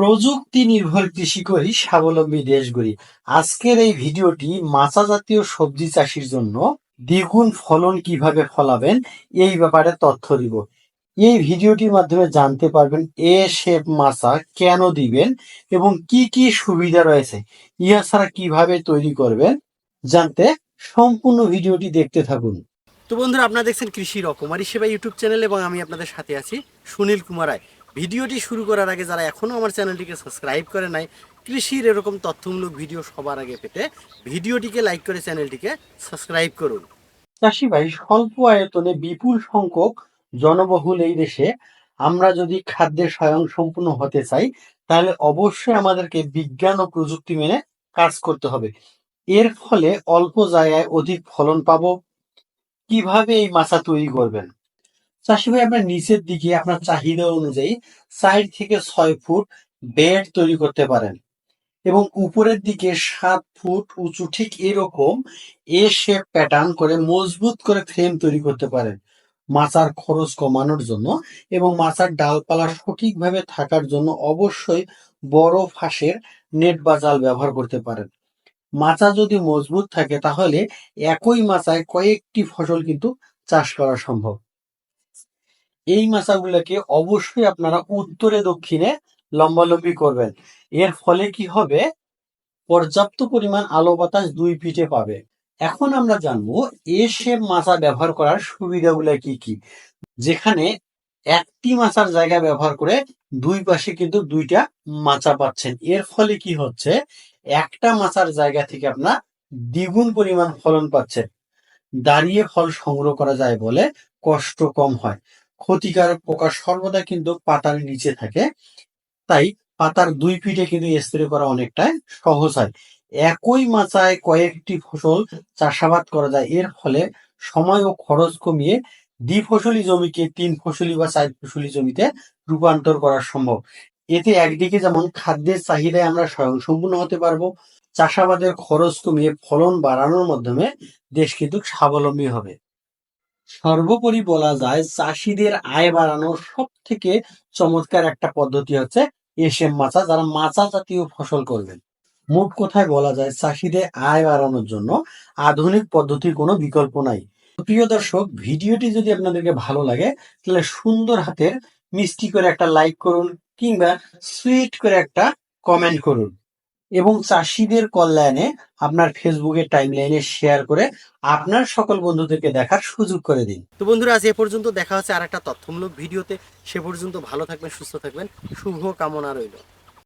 প্রযুক্তি নির্ভর কৃষি করি স্বাবলম্বী দেশ গড়ি আজকের এই ভিডিওটি মাছা জাতীয় সবজি চাষির জন্য দ্বিগুণ ফলন কীভাবে ফলাবেন এই ব্যাপারে তথ্য দিব। এই ভিডিওটির মাধ্যমে জানতে পারবেন এ শেপ মাছা কেন দিবেন এবং কি কি সুবিধা রয়েছে, ইহা ছাড়া কীভাবে তৈরি করবেন জানতে সম্পূর্ণ ভিডিওটি দেখতে থাকুন। তো বন্ধুরা, আপনারা দেখছেন কৃষি রকমারি সেবা ইউটিউব চ্যানেল এবং আমি আপনাদের সাথে আছি সুনীল কুমার রায়। ভিডিওটি শুরু করার আগে যারা এখনও আমার চ্যানেলটিকে সাবস্ক্রাইব করে নাই, কৃষির এরকম তথ্যমূলক ভিডিও সবার আগে পেতে ভিডিওটিকে লাইক করে চ্যানেলটিকে সাবস্ক্রাইব করুন। চাষি ভাই, স্বল্প আয়তনে বিপুল সংখ্যক জনবহুল এই দেশে আমরা যদি খাদ্যে স্বয়ং সম্পূর্ণ হতে চাই, তাহলে অবশ্যই আমাদেরকে বিজ্ঞান ও প্রযুক্তি মেনে কাজ করতে হবে। এর ফলে অল্প জায়গায় অধিক ফলন পাব। কীভাবে এই মাছা তৈরি করবেন? চাষি ভাই আপনার নিচের দিকে আপনার চাহিদা অনুযায়ী চার থেকে ছয় ফুট বেড তৈরি করতে পারেন এবং উপরের দিকে সাত ফুট উঁচু ঠিক এরকম এ শেপ প্যাটার্ন করে মজবুত করে ফ্রেম তৈরি করতে পারেন। মাচার খরচ কমানোর জন্য এবং মাচার ডালপালা সঠিকভাবে থাকার জন্য অবশ্যই বড় ফাঁসের নেট বা জাল ব্যবহার করতে পারেন। মাচা যদি মজবুত থাকে তাহলে একই মাচায় কয়েকটি ফসল কিন্তু চাষ করা সম্ভব। এই মাচাগুলোকে অবশ্যই আপনারা উত্তরে, দক্ষিণে লম্বালম্বি করবেন। এর ফলে কি হবে? পর্যাপ্ত পরিমাণ আলো বাতাস দুই পিঠে পাবে। এখন আমরা জানব, এ শেপ মাচা ব্যবহার করার সুবিধাগুলো কি কি? যেখানে একটি মাচার জায়গা ব্যবহার করে দুই পাশে কিন্তু দুইটা মাচা পাচ্ছেন। এর ফলে কি হচ্ছে? একটা মাচার জায়গা থেকে আপনার দ্বিগুণ পরিমাণ ফলন পাচ্ছেন দাঁড়িয়ে ফল সংগ্রহ করা যায় বলে কষ্ট কম হয়। ক্ষতিকারক পোকা সর্বদা কিন্তু পাতার নিচে থাকে। তাই পাতার দুই পিঠে কিন্তু স্প্রে করা অনেকটাই সহজ হয়। একই মাচায় কয়েকটি ফসল চাষাবাদ করা যায়। এর ফলে সময় ও খরচ কমিয়ে দ্বিফসলি জমিকে তিন ফসলি বা চার ফসলি জমিতে রূপান্তর করা সম্ভব। এতে একদিকে যেমন খাদ্যের চাহিদায় আমরা স্বয়ংসম্পূর্ণ হতে পারব, চাষাবাদের খরচ কমিয়ে ফলন বাড়ানোর মাধ্যমে দেশ কিন্তু স্বাবলম্বী হবে। সর্বোপরি বলা যায় চাষিদের আয় বাড়ানোর সব থেকে চমৎকার একটা পদ্ধতি হচ্ছে এসএম মাচা, যারা মাচা জাতীয় ফসল করবেন। মোট কথায় বলা যায় চাষিদের আয় বাড়ানোর জন্য আধুনিক পদ্ধতির কোনো বিকল্প নাই। প্রিয় দর্শক, ভিডিওটি যদি আপনাদেরকে ভালো লাগে, তাহলে সুন্দর হাতের মিষ্টি করে একটা লাইক করুন কিংবা সুইট করে একটা কমেন্ট করুন। এবং চাষিদের কল্যাণে আপনার ফেসবুকের টাইমলাইনে শেয়ার করে আপনার সকল বন্ধুদেরকে দেখার সুযোগ করে দিন। তো বন্ধুরা, আজ এ পর্যন্ত দেখা হচ্ছে আর একটা তথ্যমূলক ভিডিওতে। সে পর্যন্ত ভালো থাকবেন, সুস্থ থাকবেন। শুভ কামনা রইল।